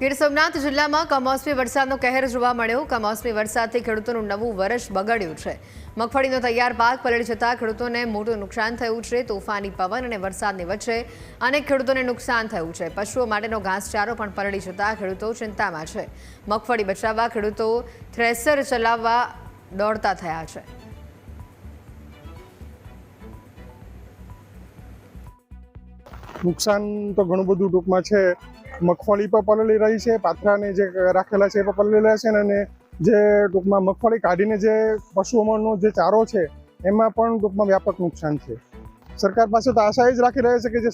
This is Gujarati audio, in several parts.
ગીર સોમનાથ જિલ્લામાં કમોસમી વરસાદનો કહેર જોવા મળ્યો. કમોસમી વરસાદથી ખેડૂતોનું નવું વર્ષ બગડ્યું છે. મગફળીનો તૈયાર પાક પલળી જતા ખેડૂતોને મોટું નુકસાન થયું છે. તોફાની પવન અને વરસાદની વચ્ચે અનેક ખેડૂતોને નુકસાન થયું છે. પશુઓ માટેનો ઘાસચારો પણ પલળી જતા ખેડૂતો ચિંતામાં છે. મગફળી બચાવવા ખેડૂતો થ્રેસર ચલાવવા દોડતા થયા છે. નુકસાન તો ઘણું બધું ટૂંકમાં છે. મગફળી પણ પલળી રહી છે. પાથરાને જે રાખેલા છે એ પણ પલળી રહ્યા છે અને જે ટૂંકમાં મગફળી કાઢીને જે પશુઓનો જે ચારો છે, એમાં પણ ટૂંકમાં વ્યાપક નુકસાન છે. સરકાર પાસે તો આશા એ જ રાખી રહ્યા છે કે જે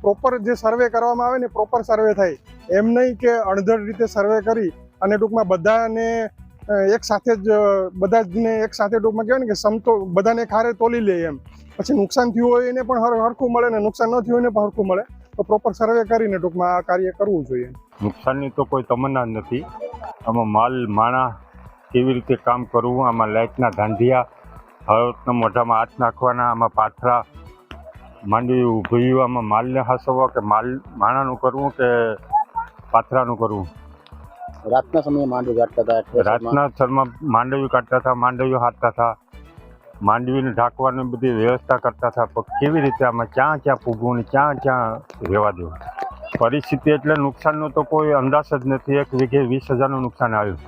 પ્રોપર જે સર્વે કરવામાં આવે ને પ્રોપર સર્વે થાય. એમ નહીં કે અણધડ રીતે સર્વે કરી અને ટૂંકમાં બધાને એક સાથે જ બધા જને એક સાથે ટૂંકમાં કહેવાય ને કે સમતો, બધાને ખારે તોલી લે એમ. પછી નુકસાન થયું હોય એને પણ હર- હરખું મળે ને નુકસાન ન થયું એને પણ હરખું મળે. તો પ્રોપર સર્વે કરીને ટૂંકમાં આ કાર્ય કરવું જોઈએ. નુકસાનની તો કોઈ તમન્ના જ નથી. આમાં માલ માણા કેવી રીતે કામ કરવું આમાં લાઇટના ધાંધિયા હળવતના મોઢામાં હાથ નાખવાના આમાં પાથરા માંડવી ઊભી આમાં માલને હાસવવા કે માલ માણાનું કરવું કે પાથરાનું કરવું? રાતના સમયે માંડવી કાઢતા હતા. રાતના સ્થળમાં માંડવી કાઢતા હતા માંડવીઓ હાથતા હતા. માંડવીને ઢાંકવાની બધી વ્યવસ્થા કરતા હતા પણ કેવી રીતે આમાં ક્યાં ક્યાં પૂગવું ને ક્યાં ક્યાં રહેવા દેવું? પરિસ્થિતિ એટલે નુકસાનનો તો કોઈ અંદાજ જ નથી. એક વીઘે વીસ હજારનું નુકસાન આવ્યું.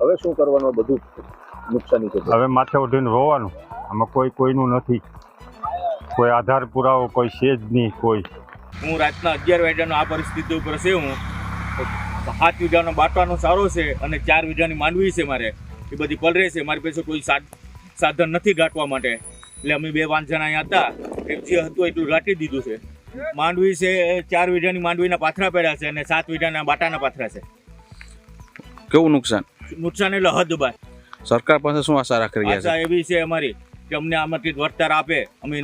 હવે શું કરવાનું? બધું નુકસાની છે હવે માથે ઉઠીને રોવાનું. આમાં કોઈ કોઈનું નથી. કોઈ આધાર પુરાવો કોઈ છે જ નહીં કોઈ. હું રાતના અગિયાર વાગ્યાનો આ પરિસ્થિતિ ઉપર છે હું. સાત વીઘાનો બાટવાનો સારો છે અને ચાર વીઘાની માંડવી છે મારે. એ બધી પલરે છે. મારી પાસે કોઈ સાધ સાધન નથી ઘાટવા માટે. એટલે અમે બે પાંચ અહીંયા હતા. એક જે હતું એટલું ગાંટી દીધું છે. માંડવી છે ચાર વીઘાની માંડવીના પાથરા પડ્યા છે અને સાત વીઘાના બાટાના પાથરા છે. કેવું નુકસાન? નુકસાન એટલે હદ ભાઈ. સરકાર પાસે શું આશા રાખી રહ્યા આશા છે એવી છે અમારી કે અમને આમાંથી વળતર આપે. અમે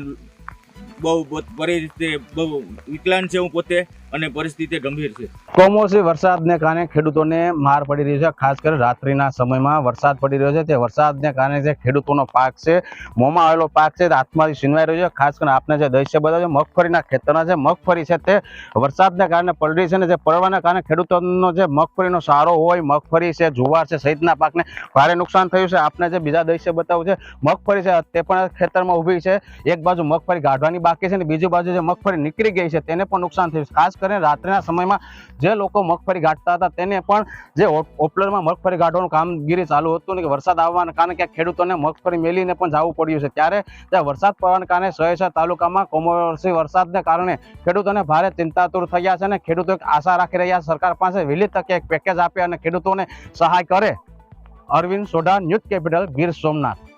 બહુ બહુ પરિસ્થિતિ બહુ વિકલાંગ છે હું પોતે. અને પરિસ્થિતિ ગંભીર છે. કમોસમી વરસાદને કારણે ખેડૂતોને માર પડી રહી છે. ખાસ કરી રાત્રિના સમયમાં વરસાદ પડી રહ્યો છે. તે વરસાદને કારણે જે ખેડૂતોનો પાક છે, મોંમાં આવેલો પાક છે, તે હાથમાંથી છીનવાઈ રહ્યો છે. ખાસ કરીને આપને જે બતાવ્યું છે, મગફળીના ખેતરના છે મગફળી છે, તે વરસાદને કારણે પલળી છે ને જે પડવાના કારણે ખેડૂતોનો જે મગફળીનો સારો હોય, મગફળી છે, જુવાર છે, સહિતના પાકને ભારે નુકસાન થયું છે. આપને જે બીજા દૃશ્ય બતાવ્યું છે, મગફળી છે, તે પણ ખેતરમાં ઊભી છે. એક બાજુ મગફળી ગાઢવાની બાકી છે અને બીજી બાજુ જે મગફળી નીકળી ગઈ છે, તેને પણ નુકસાન થયું છે. ખાસ કરીને રાત્રિના સમયમાં જે લોકો મગફળી ગાંઠતા હતા તેને પણ જે ઓપ- ઓપલરમાં મગફળી ગાંઠવાનું કામગીરી ચાલુ હતું ને કે વરસાદ આવવાના કારણે ક્યાંક ખેડૂતોને મગફળી મેલીને પણ જવું પડ્યું છે. ત્યારે ત્યાં વરસાદ પડવાના કારણે સહેસા તાલુકામાં કમોસમી વરસાદને કારણે ખેડૂતોને ભારે ચિંતાતુર થયા છે અને ખેડૂતો આશા રાખી રહ્યા સરકાર પાસે વહેલી તકે એક પેકેજ આપે અને ખેડૂતોને સહાય કરે. Arvind Sodha, news capital, Gir Somnath.